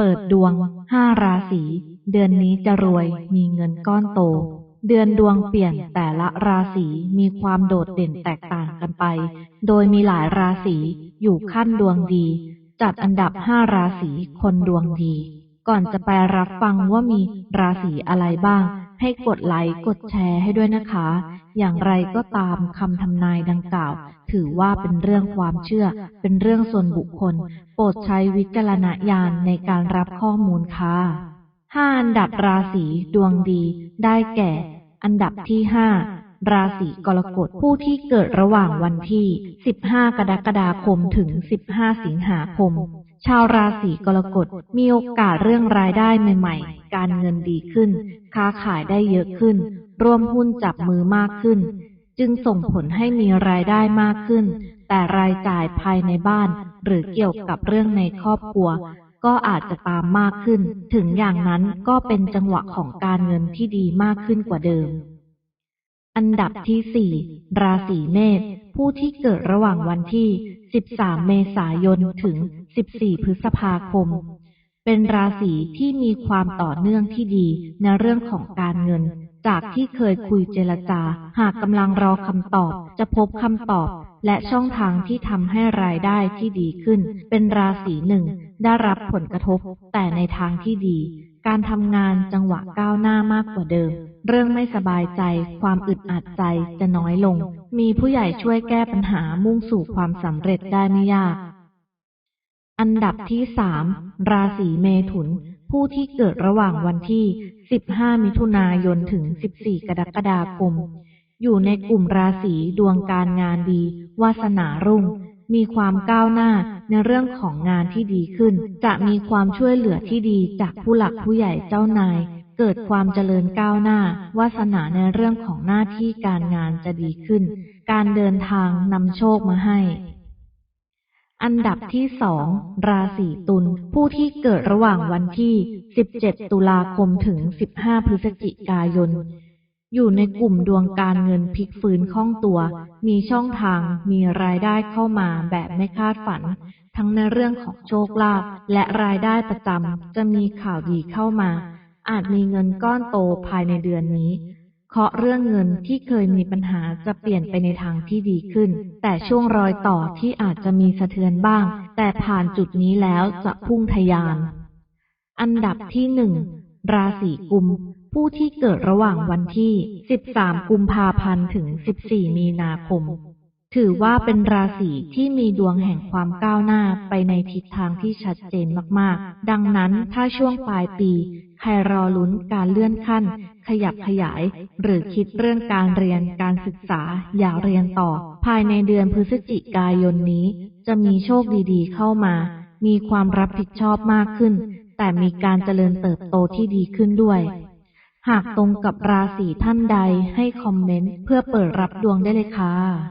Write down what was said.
เปิดดวงห้าราศีเดือนนี้จะรวยมีเงินก้อนโต เดือนดวงเปลี่ยนแต่ละราศีมีความโดดเด่นแตกต่างกันไป โดยมีหลายราศีอยู่ขั้นดวงดี จัดอันดับห้าราศีคนดวงดี ก่อนจะไปรับฟังว่ามีราศีอะไรบ้าง ให้กดไลค์กดแชร์ให้ด้วยนะคะ อย่างไรก็ตามคำทำนายดังกล่าว ถือว่าเป็นเรื่องความเชื่อ เป็นเรื่องส่วนบุคคล โปรดใช้วิจารณญาณในการรับข้อมูลค่ะห้าอันดับราศีดวงดี ได้แก่ อันดับที่ห้าราศีกรกฎผู้ที่เกิดระหว่างวันที่ 15 กรกฎาคมถึง 15 สิงหาคม ชาวราศีกรกฎมีโอกาสเรื่องรายได้ใหม่ ๆ การเงินดีขึ้น ค้าขายได้เยอะขึ้น ร่วมหุ้นจับมือมากขึ้น จึงส่งผลให้มีรายได้มากขึ้น แต่รายจ่ายภายในบ้าน หรือเกี่ยวกับเรื่องในครอบครัว ก็อาจจะตามมากขึ้น ถึงอย่างนั้นก็เป็นจังหวะของการเงินที่ดีมากขึ้นกว่าเดิม อันดับที่สี่ราศีเมษผู้ที่เกิดระหว่างวันที่ 13 เมษายน ถึง 14 พฤษภาคม เป็นราศีที่มีความต่อเนื่องที่ดีในเรื่องของการเงิน จากที่เคยคุยเจรจา หากกำลังรอคำตอบ จะพบคำตอบ และช่องทางที่ทำให้รายได้ที่ดีขึ้น เป็นราศีหนึ่งได้รับผลกระทบ แต่ในทางที่ดี การทำงานจังหวะก้าวหน้ามากกว่าเดิม เรื่องไม่สบายใจ ความอึดอัดใจจะน้อยลง มีผู้ใหญ่ช่วยแก้ปัญหามุ่งสู่ความสำเร็จได้ไม่ยาก อันดับที่สามราศีเมถุน ผู้ที่เกิดระหว่างวันที่ 15 มิถุนายนถึง 14 กรกฎาคม อยู่ในกลุ่มราศีดวงการงานดี วาสนารุ่ง มีความก้าวหน้าในเรื่องของงานที่ดีขึ้น จะมีความช่วยเหลือที่ดีจากผู้หลักผู้ใหญ่เจ้านาย เกิดความเจริญก้าวหน้า วาสนาในเรื่องของหน้าที่การงานจะดีขึ้น การเดินทางนำโชคมาให้ อันดับที่สองราศีตุลผู้ที่เกิดระหว่างวันที่ 17 ตุลาคมถึง 15 พฤศจิกายน อยู่ในกลุ่มดวงการเงินพลิกฟื้นคล่องตัว มีช่องทางมีรายได้เข้ามาแบบไม่คาดฝัน ทั้งในเรื่องของโชคลาภและรายได้ประจำจะมีข่าวดีเข้ามา อาจมีเงินก้อนโตภายในเดือนนี้ เคาะเรื่องเงินที่เคยมีปัญหาจะเปลี่ยนไปในทางที่ดีขึ้น แต่ช่วงรอยต่อที่อาจจะมีสะเทือนบ้าง แต่ผ่านจุดนี้แล้วจะพุ่งทะยาน อันดับที่หนึ่งราศีกุม ผู้ที่เกิดระหว่างวันที่ 13 กุมภาพันธ์ถึง 14 มีนาคม ถือว่าเป็นราศีที่มีดวงแห่งความก้าวหน้าไปในทิศทางที่ชัดเจนมากๆ ดังนั้นถ้าช่วงปลายปี ใครรอลุ้นการเลื่อนขั้น ขยับขยาย หรือคิดเรื่องการเรียนการศึกษาอยากเรียนต่อ ภายในเดือนพฤศจิกายนนี้ จะมีโชคดีๆ เข้ามา มีความรับผิดชอบมากขึ้น แต่มีการเจริญเติบโตที่ดีขึ้นด้วย หากตรงกับราศีท่านใดให้คอมเมนต์เพื่อเปิดรับดวงได้เลยค่ะ